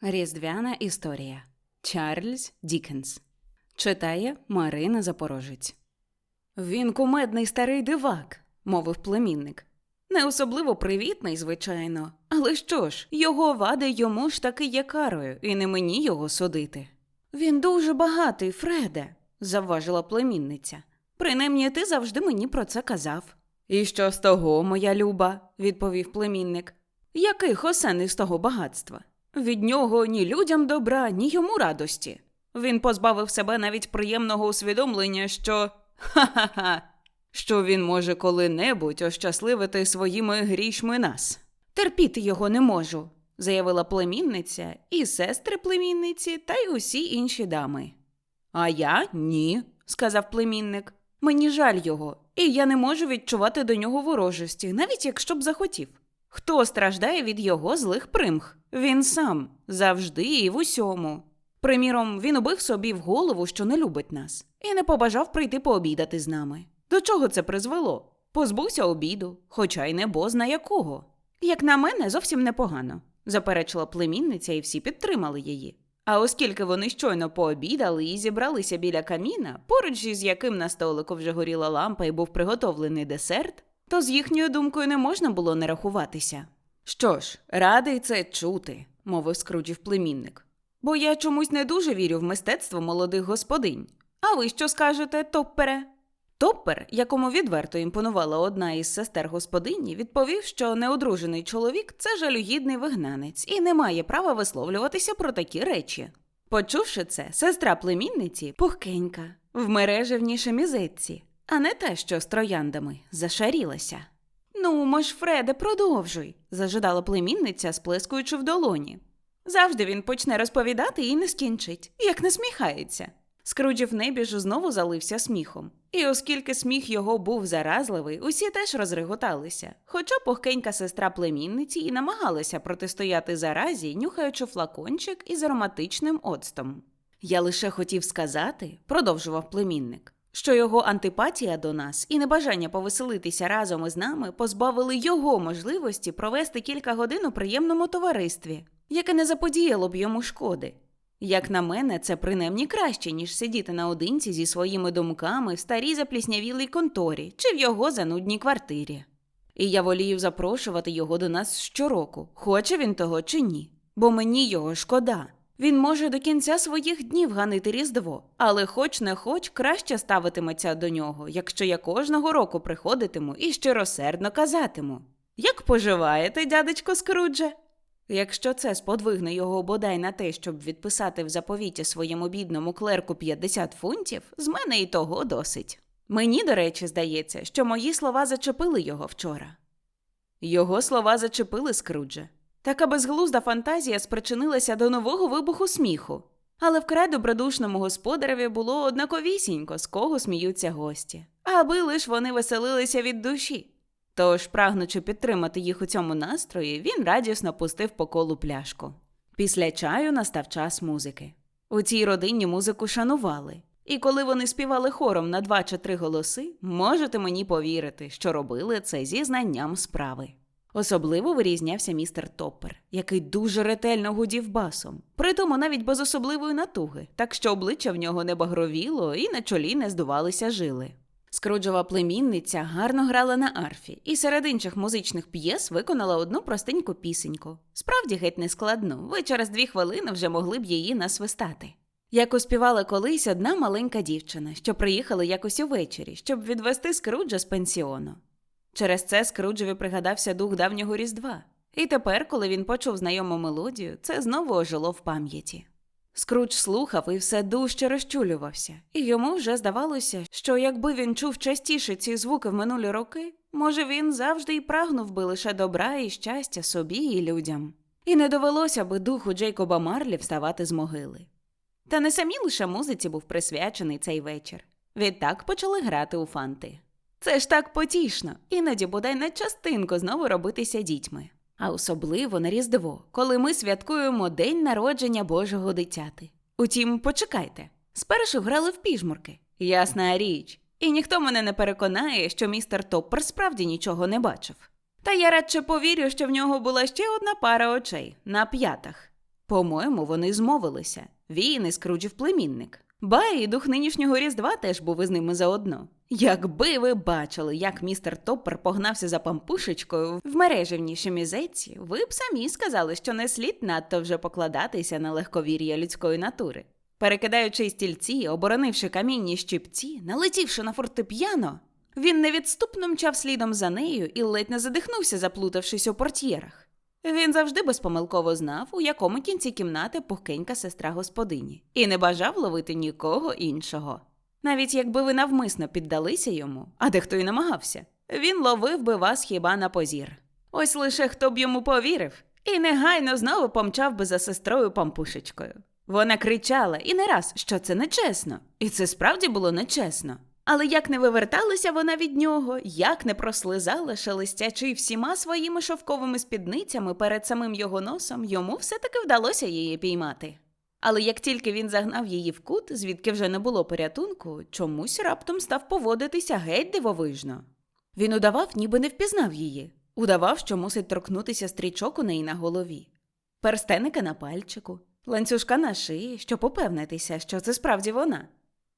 Різдвяна історія Чарльз Дікенс читає Марина Запорожець. Він кумедний старий дивак, мовив племінник. Не особливо привітний, звичайно, але що ж, його вади йому ж таки є карою, і не мені його судити. Він дуже багатий, Фреде, завважила племінниця. Принаймні ти завжди мені про це казав. І що з того, моя люба, відповів племінник. Яких осени з того багатства? Від нього ні людям добра, ні йому радості. Він позбавив себе навіть приємного усвідомлення, що ха-ха-ха, що він може коли-небудь ощасливити своїми грішми нас. Терпіти його не можу, заявила племінниця, і сестри племінниці, та й усі інші дами. А я ні, сказав племінник. Мені жаль його, і я не можу відчувати до нього ворожості, навіть якщо б захотів. Хто страждає від його злих примх? Він сам, завжди і в усьому. Приміром, він убив собі в голову, що не любить нас, і не побажав прийти пообідати з нами. До чого це призвело? Позбувся обіду, хоча й не бозна якого. Як на мене, зовсім непогано, заперечила племінниця, і всі підтримали її. А оскільки вони щойно пообідали і зібралися біля каміна, поруч із яким на столику вже горіла лампа і був приготовлений десерт, то з їхньою думкою не можна було не рахуватися. Що ж, радий це чути, мовив скруджів племінник. Бо я чомусь не дуже вірю в мистецтво молодих господинь. А ви що скажете, Топпере? Топпер, якому відверто імпонувала одна із сестер господині, відповів, що неодружений чоловік це жалюгідний вигнанець і не має права висловлюватися про такі речі. Почувши це, сестра племінниці, пухкенька, в мережевні шемізетці, а не те, що з трояндами, зашарілася. Ну, мож, Фреде, продовжуй, зажидала племінниця, сплескуючи в долоні. Завжди він почне розповідати і не скінчить, як насміхається. Скруджів небіж знову залився сміхом. І оскільки сміх його був заразливий, усі теж розреготалися. Хоча пухкенька сестра племінниці і намагалася протистояти заразі, нюхаючи флакончик із ароматичним оцтом. Я лише хотів сказати, продовжував племінник, що його антипатія до нас і небажання повеселитися разом із нами позбавили його можливості провести кілька годин у приємному товаристві, яке не заподіяло б йому шкоди. Як на мене, це принаймні краще, ніж сидіти наодинці зі своїми думками в старій запліснявілій конторі чи в його занудній квартирі. І я волію запрошувати його до нас щороку, хоче він того чи ні. Бо мені його шкода. Він може до кінця своїх днів ганити Різдво, але хоч не хоч краще ставитиметься до нього, якщо я кожного року приходитиму і щиросердно казатиму. Як поживаєте, дядечко Скрудже? Якщо це сподвигне його бодай на те, щоб відписати в заповіті своєму бідному клерку 50 фунтів, з мене і того досить. Мені, до речі, здається, що мої слова зачепили його вчора. Його слова зачепили Скрудже. Така безглузда фантазія спричинилася до нового вибуху сміху, але вкрай добродушному господареві було однаковісінько, з кого сміються гості, аби лиш вони веселилися від душі. Тож, прагнучи підтримати їх у цьому настрої, він радісно пустив по колу пляшку. Після чаю настав час музики. У цій родині музику шанували, і коли вони співали хором на два чи три голоси, можете мені повірити, що робили це зі знанням справи. Особливо вирізнявся містер Топпер, який дуже ретельно гудів басом, притому навіть без особливої натуги, так що обличчя в нього не багровіло і на чолі не здувалися жили. Скруджова племінниця гарно грала на арфі і серед інших музичних п'єс виконала одну простеньку пісеньку. Справді геть нескладну, ви через дві хвилини вже могли б її насвистати. Як успівала колись одна маленька дівчина, що приїхала якось увечері, щоб відвести Скруджа з пенсіону. Через це Скруджеві пригадався дух давнього Різдва, і тепер, коли він почув знайому мелодію, це знову ожило в пам'яті. Скрудж слухав і все дужче розчулювався, і йому вже здавалося, що якби він чув частіше ці звуки в минулі роки, може він завжди й прагнув би лише добра і щастя собі і людям. І не довелося би духу Джейкоба Марлі вставати з могили. Та не самі лише музиці був присвячений цей вечір. Відтак почали грати у фанти. Це ж так потішно, іноді бодай на частинку знову робитися дітьми. А особливо на Різдво, коли ми святкуємо День народження Божого дитяти. Утім, почекайте, спершу грали в піжмурки, ясна річ, і ніхто мене не переконає, що містер Топпер справді нічого не бачив. Та я радше повірю, що в нього була ще одна пара очей на п'ятах. По-моєму, вони змовилися. Він і Скруджів племінник. Ба, і дух нинішнього Різдва теж був із ними заодно. Якби ви бачили, як містер Топпер погнався за пампушечкою в мережевнішій мізеці, ви б самі сказали, що не слід надто вже покладатися на легковір'я людської натури. Перекидаючи стільці, оборонивши камінні щипці, налетівши на фортепіано, він невідступно мчав слідом за нею і ледь не задихнувся, заплутавшись у портьєрах. Він завжди безпомилково знав, у якому кінці кімнати пухкенька сестра господині, і не бажав ловити нікого іншого. Навіть якби ви навмисно піддалися йому, а дехто й намагався, він ловив би вас хіба на позір. Ось лише хто б йому повірив, і негайно знову помчав би за сестрою пампушечкою. Вона кричала і не раз, що це нечесно, і це справді було нечесно. Але як не виверталася вона від нього, як не прослизала, шелестячи всіма своїми шовковими спідницями перед самим його носом, йому все-таки вдалося її піймати. Але як тільки він загнав її в кут, звідки вже не було порятунку, чомусь раптом став поводитися геть дивовижно. Він удавав, ніби не впізнав її, удавав, що мусить торкнутися стрічок у неї на голові, перстеника на пальчику, ланцюжка на шиї, щоб упевнитися, що це справді вона.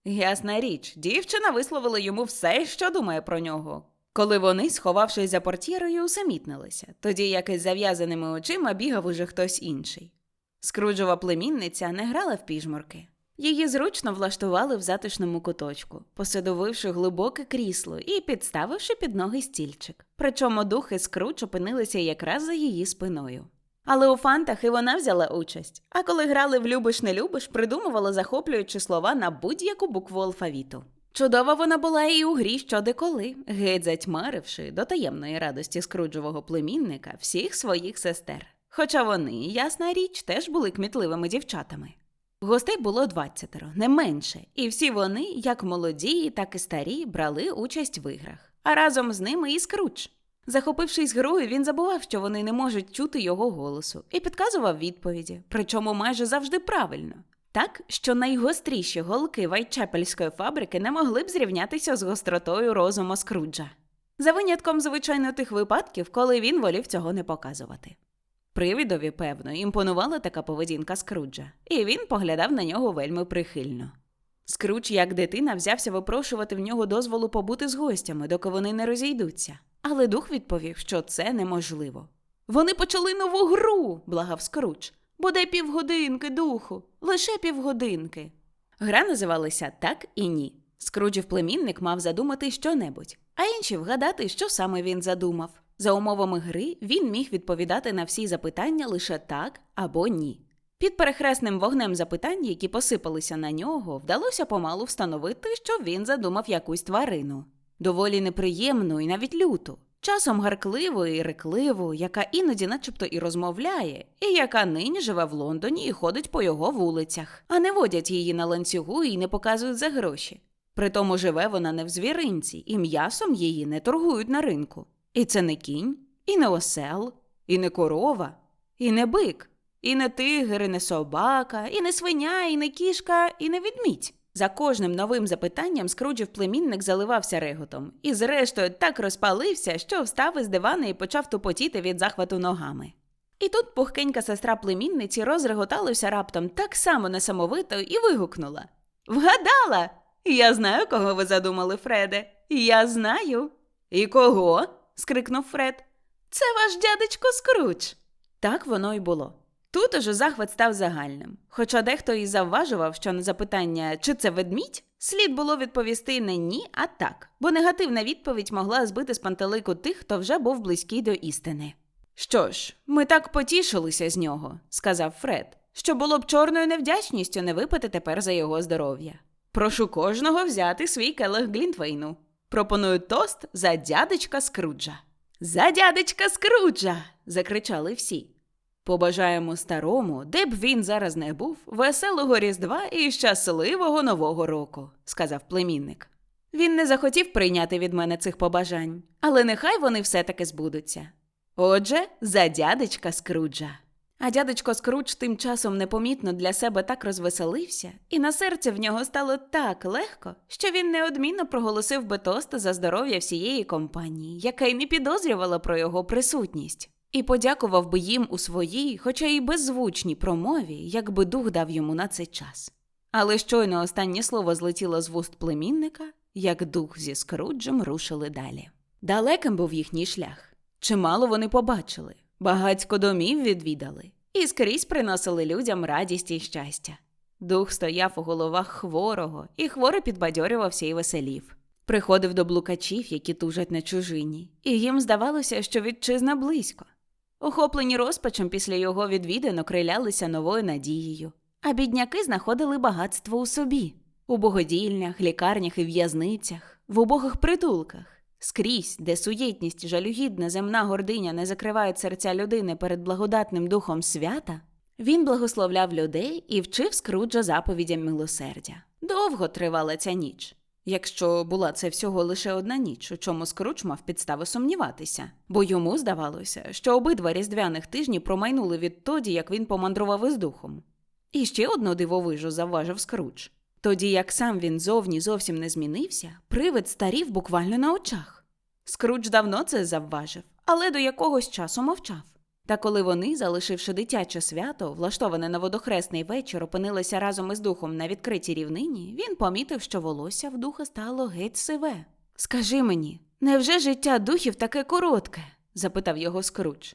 Ясна річ, дівчина висловила йому все, що думає про нього. Коли вони, сховавшись за портьєрою, усамітнилися, тоді як із зав'язаними очима бігав уже хтось інший. Скруджова племінниця не грала в піжмурки. Її зручно влаштували в затишному куточку, посадовивши глибоке крісло і підставивши під ноги стільчик. Причому духи Скрудж опинилися якраз за її спиною. Але у фантах і вона взяла участь. А коли грали в любиш не любиш, придумувала захоплюючи слова на будь-яку букву алфавіту. Чудова вона була і у грі щодеколи, геть затьмаривши до таємної радості скруджового племінника всіх своїх сестер. Хоча вони, ясна річ, теж були кмітливими дівчатами. Гостей було двадцятеро, не менше, і всі вони, як молоді, так і старі, брали участь в іграх, а разом з ними і скрудж. Захопившись грою, він забував, що вони не можуть чути його голосу, і підказував відповіді, причому майже завжди правильно. Так, що найгостріші голки Вайтчепельської фабрики не могли б зрівнятися з гостротою розуму Скруджа. За винятком, звичайно, тих випадків, коли він волів цього не показувати. Привідові, певно, імпонувала така поведінка Скруджа, і він поглядав на нього вельми прихильно. Скрудж, як дитина, взявся випрошувати в нього дозволу побути з гостями, доки вони не розійдуться. Але дух відповів, що це неможливо. Вони почали нову гру, благав Скрудж. Бодай півгодинки, духу, лише півгодинки. Гра називалася Так і ні. Скруджів племінник мав задумати щонебудь, а інші вгадати, що саме він задумав. За умовами гри він міг відповідати на всі запитання лише так або ні. Під перехресним вогнем запитань, які посипалися на нього, вдалося помалу встановити, що він задумав якусь тварину. Доволі неприємну і навіть люту, часом гаркливу і рекливу, яка іноді начебто і розмовляє, і яка нині живе в Лондоні і ходить по його вулицях, а не водять її на ланцюгу і не показують за гроші. Притому живе вона не в звіринці, і м'ясом її не торгують на ринку. І це не кінь, і не осел, і не корова, і не бик, і не тигр, і не собака, і не свиня, і не кішка, і не відмідь. За кожним новим запитанням Скруджів племінник заливався реготом, і, зрештою, так розпалився, що встав із дивана і почав тупотіти від захвату ногами. І тут пухкенька сестра племінниці розреготалася раптом так само несамовито і вигукнула Вгадала! Я знаю, кого ви задумали, Фреде. Я знаю. І кого? Скрикнув Фред. Це ваш дядечко Скрудж. Так воно й було. Тут уже захват став загальним. Хоча дехто і завважував, що на запитання, чи це ведмідь, слід було відповісти не ні, а так, бо негативна відповідь могла збити з пантелику тих, хто вже був близький до істини. Що ж, ми так потішилися з нього, сказав Фред, що було б чорною невдячністю не випити тепер за його здоров'я. Прошу кожного взяти свій келих Глінтвейну. Пропоную тост за дядечка Скруджа. За дядечка Скруджа. закричали всі. Побажаємо старому, де б він зараз не був, веселого Різдва і щасливого Нового року, сказав племінник. Він не захотів прийняти від мене цих побажань, але нехай вони все-таки збудуться. Отже, за дядечка Скруджа. А дядечко Скрудж тим часом непомітно для себе так розвеселився, і на серце в нього стало так легко, що він неодмінно проголосив би тост за здоров'я всієї компанії, яка й не підозрювала про його присутність. і подякував би їм у своїй, хоча й беззвучній промові, якби дух дав йому на цей час. Але щойно останнє слово злетіло з вуст племінника, як дух зі Скруджем рушили далі. Далеким був їхній шлях. Чимало вони побачили, багатько домів відвідали і скрізь приносили людям радість і щастя. Дух стояв у головах хворого, і хворий підбадьорювався і веселів. Приходив до блукачів, які тужать на чужині, і їм здавалося, що вітчизна близько. Охоплені розпачем після його відвідин окрилялися новою надією, а бідняки знаходили багатство у собі у богодільнях, лікарнях і в'язницях, в убогих притулках, скрізь, де суєтність, жалюгідна земна гординя не закривають серця людини перед благодатним духом свята. Він благословляв людей і вчив Скруджа заповідям милосердя. Довго тривала ця ніч. Якщо була це всього лише одна ніч, у чому Скрудж мав підстави сумніватися, бо йому здавалося, що обидва різдвяних тижні промайнули відтоді, як він помандрував із духом. І ще одну дивовижу завважив Скрудж. Тоді як сам він зовні зовсім не змінився, привид старів буквально на очах. Скрудж давно це завважив, але до якогось часу мовчав. Та коли вони, залишивши дитяче свято, влаштоване на водохресний вечір, опинилися разом із духом на відкритій рівнині, він помітив, що волосся в духа стало геть сиве. Скажи мені, невже життя духів таке коротке? запитав його Скрудж.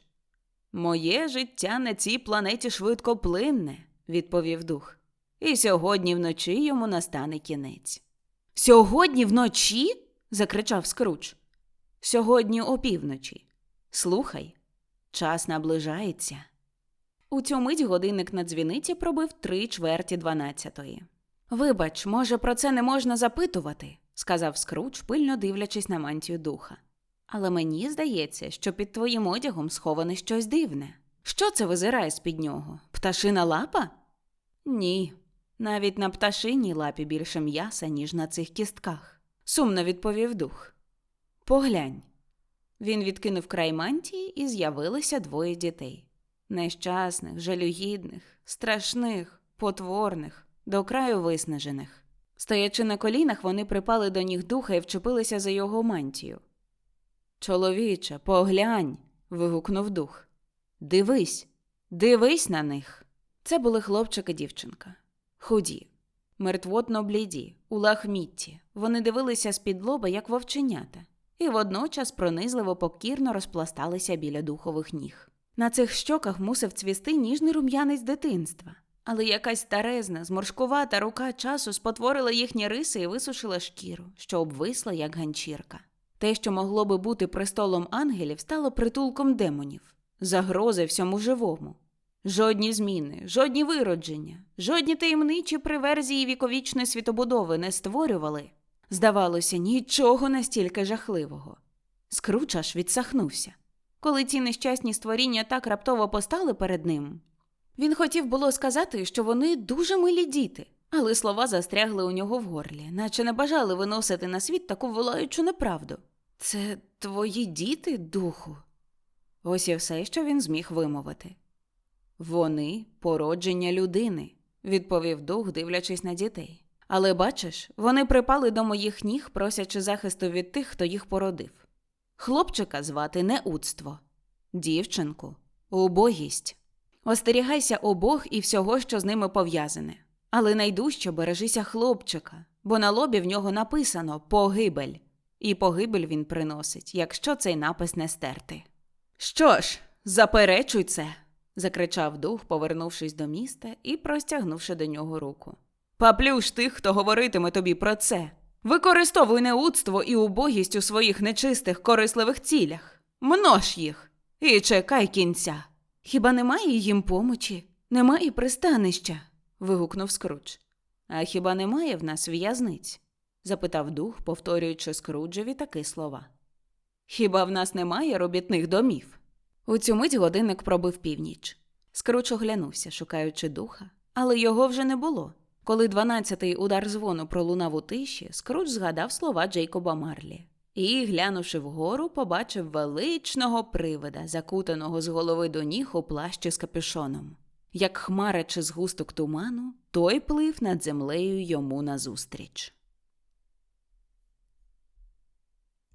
Моє життя на цій планеті швидко плинне, відповів дух. І сьогодні вночі йому настане кінець. Сьогодні вночі? закричав Скрудж. Сьогодні опівночі. Слухай, час наближається. У цю мить годинник на дзвіниці пробив три чверті дванадцятої. Вибач, може, про це не можна запитувати, сказав Скрудж, пильно дивлячись на мантію духа. Але мені здається, що під твоїм одягом сховане щось дивне. Що це визирає з під нього? Пташина лапа? Ні, навіть на пташиній лапі більше м'яса, ніж на цих кістках, сумно відповів дух. Поглянь. Він відкинув край мантії і з'явилися двоє дітей нещасних, жалюгідних, страшних, потворних, до краю виснажених. Стоячи на колінах, вони припали до ніг духа і вчепилися за його мантію. Чоловіче, поглянь. вигукнув дух. Дивись, дивись на них. Це були хлопчик і дівчинка. Худі, мертвотно бліді, у лахмітті. Вони дивилися з-під лоба, як вовченята, і водночас пронизливо покірно розпласталися біля духових ніг. На цих щоках мусив цвісти ніжний рум'янець дитинства, але якась старезна, зморшкувата рука часу спотворила їхні риси і висушила шкіру, що обвисла, як ганчірка. Те, що могло би бути престолом ангелів, стало притулком демонів, загрози всьому живому. Жодні зміни, жодні виродження, жодні таємничі приверзії віковічної світобудови не створювали, здавалося, нічого настільки жахливого. Скруч аж відсахнувся. Коли ці нещасні створіння так раптово постали перед ним, він хотів було сказати, що вони дуже милі діти, але слова застрягли у нього в горлі, наче не бажали виносити на світ таку волаючу неправду. Це твої діти, духу? Ось і все, що він зміг вимовити. Вони породження людини, відповів дух, дивлячись на дітей. Але бачиш, вони припали до моїх ніг, просячи захисту від тих, хто їх породив. Хлопчика звати неудство, дівчинку убогість. Остерігайся обох і всього, що з ними пов'язане. Але найдужче бережися хлопчика, бо на лобі в нього написано погибель, і погибель він приносить, якщо цей напис не стерти. Що ж, заперечуй це закричав дух, повернувшись до міста і простягнувши до нього руку. Паплюш тих, хто говоритиме тобі про це. Використовуй неудство і убогість у своїх нечистих, корисливих цілях. Множ їх і чекай кінця. Хіба немає їм помочі? Немає пристанища. вигукнув Скрудж. А хіба немає в нас в'язниць? запитав дух, повторюючи Скруджеві такі слова. Хіба в нас немає робітних домів? У цю мить годинник пробив північ. Скруч оглянувся, шукаючи духа, але його вже не було. Коли дванадцятий удар дзвону пролунав у тиші, Скруч згадав слова Джейкоба Марлі і, глянувши вгору, побачив величного привида, закутаного з голови до ніг у плащі з капюшоном. Як хмара чи згусток туману, той плив над землею йому назустріч.